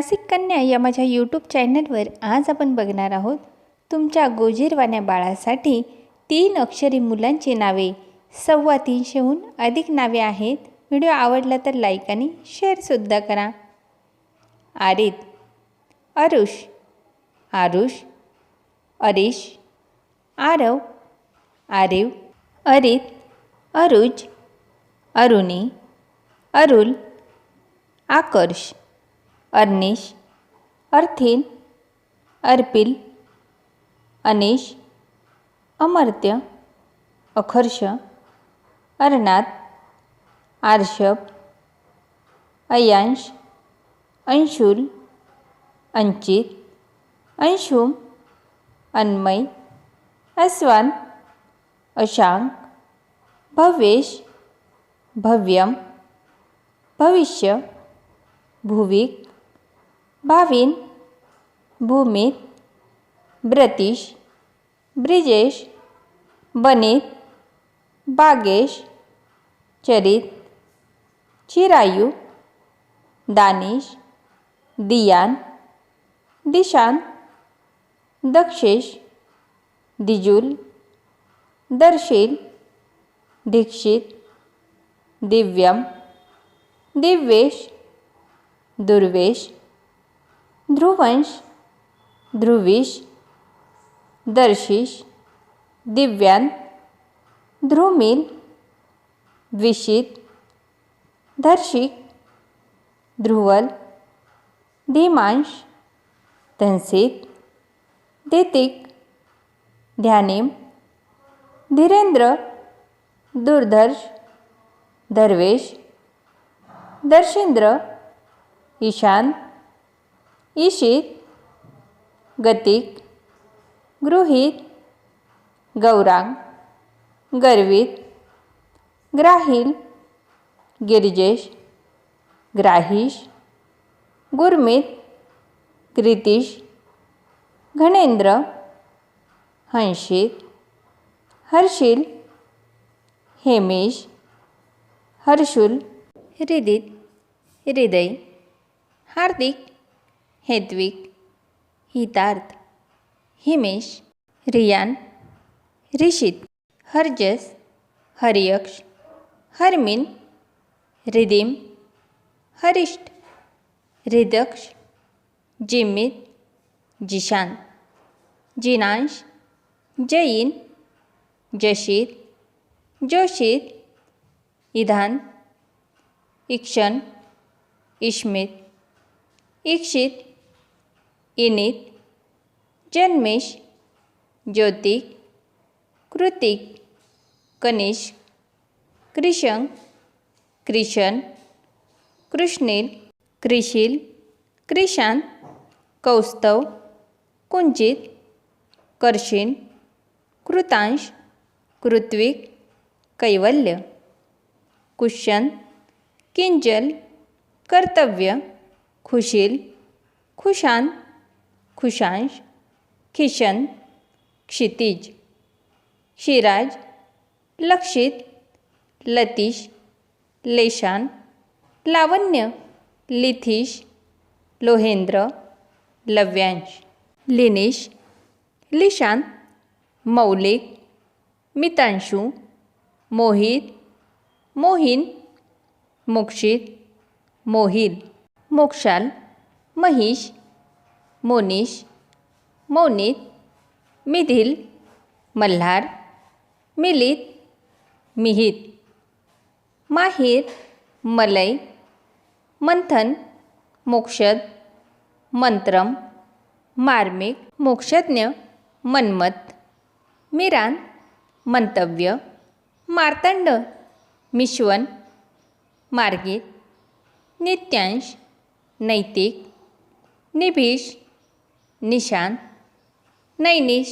नासिक कन्या या माझ्या यूट्यूब चॅनलवर आज आपण बघणार आहोत. तुमच्या गोजीरवाण्या बाळासाठी तीन अक्षरी मुलांची नावे. सव्वा तीनशेहून अधिक नावे आहेत. व्हिडिओ आवडला तर लाईक आणि शेअरसुद्धा करा. आरित अरुष आरुष अरिश आरव आरिव अरित अरुज अरुणी अरुल आकर्ष. अर्निश, अर्थिन, अर्पिल, अनिश, अमर्त्य अखर्ष अर्नाथ आर्षभ, अयांश, अंशुल, अंचित, अंशुम, अन्मय, अस्वान, अशांक, भवेश, भव्यम, भविष्य, भुविक भाविन, भूमित, ब्रतीश, ब्रिजेश, बनित, बागेश, चरित, चिरायू, दानिश, दियान, दिशान, दक्षेश, दिजुल, दर्शील, दीक्षित, दिव्यम, दिव्येश, दुर्वेश ध्रुवंश, ध्रुवीश, दर्शिश, दिव्यान, ध्रुमिल द्विषित धर्शिक ध्रुवल धीमांश धनसित दितिक, ध्यानिम, धीरेंद्र, दुर्धर्ष, दर्वेश, दर्शेंद्र, ईशान ईशित गतिक गृहीत गौरांग गर्वित ग्राहिल गिरजेश ग्राहिश गुरमित क्रितीश घनेंद्र हंशित हर्षिल हेमेश हर्षुल हृदित हृदय हार्दिक हेत्विक हितार्थ, हिमेश, रियान ऋषित हरजस, हरियक्ष, हरमिन हृदिम हरिष्ठ हृदक्ष जिमित जिशान, जिनांश जैन जशीत जोशीत इधान, इक्षण इश्मित इक्षित इनित, जन्मेश, ज्योतिक, कृतिक, कनिष्क कृशंक कृशन, कृष्णिल, कृशिल, कृशांत, कौस्तव कुंचित कर्षिन कृतांश, कृत्विक, कैवल्य, कुशन, किंजल, कर्तव्य, खुशील खुशान खुशांश खिशन क्षितिज शिराज लक्षित लतीश लेशान लावण्य लिथिश लोहेंद्र लव्यांश लिनिश लिशांत मौलिक मितांशू मोहित मोहिन मोक्षित मोहिल मोक्षाल महिश मोनिश मौनित मिथिल मल्हार मिलित मिहित माहीर मलय मंथन मोक्षद मंत्रम मार्मिक मोक्षज्ञ मन्मत मिरान मंतव्य मार्तंड मिश्वन मार्गित नित्यांश नैतिक निभीष निशान नैनिश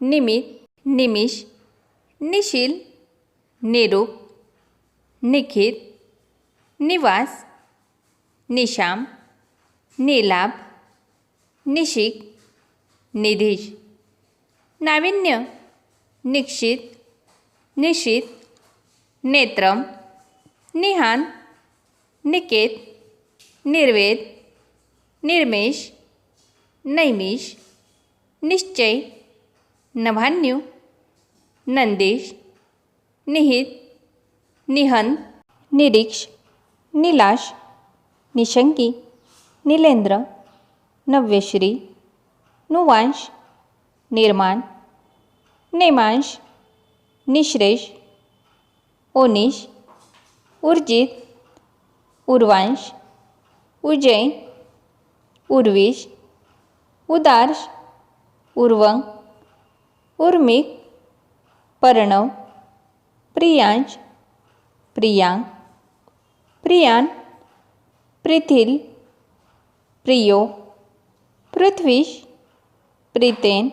निमित निमिष निशिल निरूप निखित निवास निशाम निलाभ निशिक निधीश. नाविन्य निक्षित निशित नेत्रम निहान निकेत निर्वेद निर्मेश नैमिष, निश्चय, नभान्यू, नंदेश, निहित, निहन, निरीक्ष, निलाश, निशंकी, निलेंद्र, नव्यश्री, नुवांश, निर्माण, नेमांश, निश्रेष, ओनिश, उर्जित, उर्वांश उजय उर्विश उदार्श, उर्वंग, उर्मिक, पर्णव, प्रियांश प्रियांक प्रियान पृथिल प्रियो, पृथ्वीश, प्रीतेन,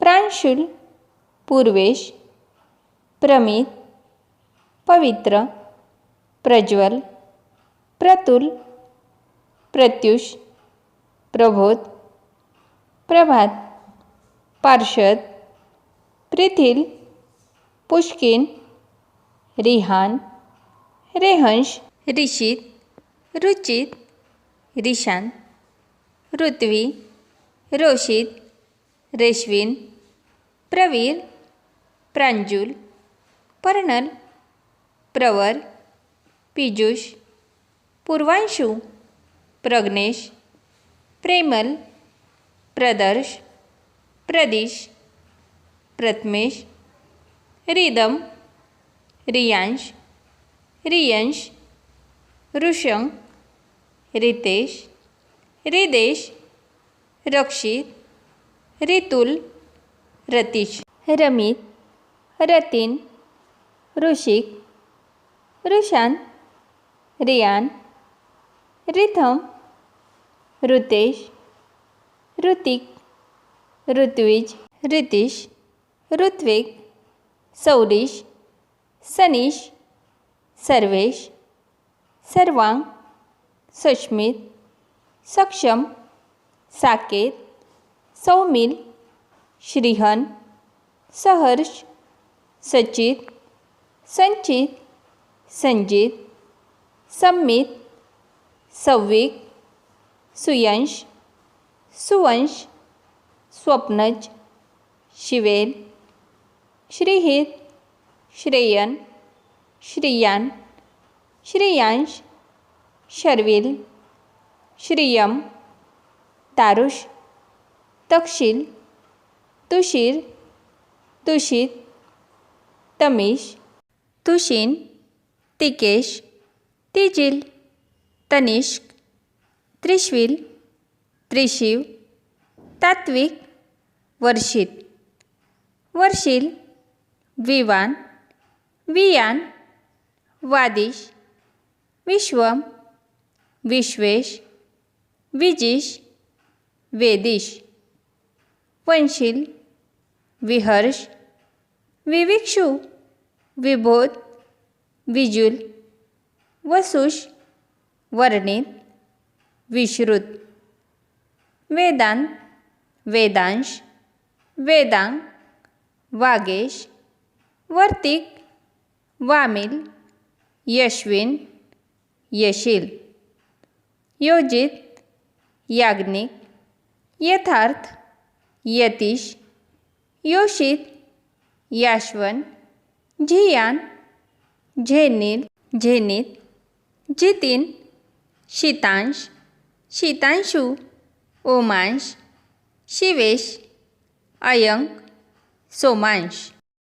प्रांशुल, पूर्वेश, प्रमित, पवित्र, प्रज्वल, प्रतुल, प्रत्युष प्रबोध प्रभात, पार्षद प्रिथिल पुष्किन, रिहान, रेहंश ऋषित रुचित, रिशान, ऋत्वी रोशित रेश्विन, प्रवीर, प्रांजुल, पर्णल, प्रवर पीयूष पूर्वांशु, प्रग्नेश, प्रेमल प्रदर्श, प्रदिश, प्रथमेश, रिदम, रियांश, रियंश ऋषंग रितेश, रिदेश, रक्षित, रितुल, रतीश, रमित, रतीन, ऋषिक ऋशांत रियान, रिथम, ऋतेश ऋतिक, ऋत्विज, रितीश, ऋत्विक, सौरीश, सनीश, सर्वेश, सर्वांग, सश्मित, सक्षम, साकेत, सौमिल, श्रीहन, सहर्ष, सचित, संचित, संजित सम्मित सौविक सुयंश सुवंश स्वप्नज शिवेल श्रीहित श्रेयन श्रियान श्रेयांश शर्विल श्रियम तारुष तक्षिल तुशीर तुषित तमिश तुशीन तिकेश तिजिल तनिष्क त्रिशविल त्रिशिव तात्विक वर्षित वर्षिल विवान वियान वादिश विश्वम विश्वेश विजिश वेदिश. वंशील विहर्ष विविक्षु विबोध विजुल वसुष वर्णित विश्रुत. वेदांत वेदांश वेदांग वागेश वर्तिक वामिल यशविन यशील. योजित याज्ञिक यथार्थ यतीश योषित याश्वन झियान झेनिल झेनित जितीन शीतांश शीतांशू. ओमांश शिवेश अयंक सोमांश.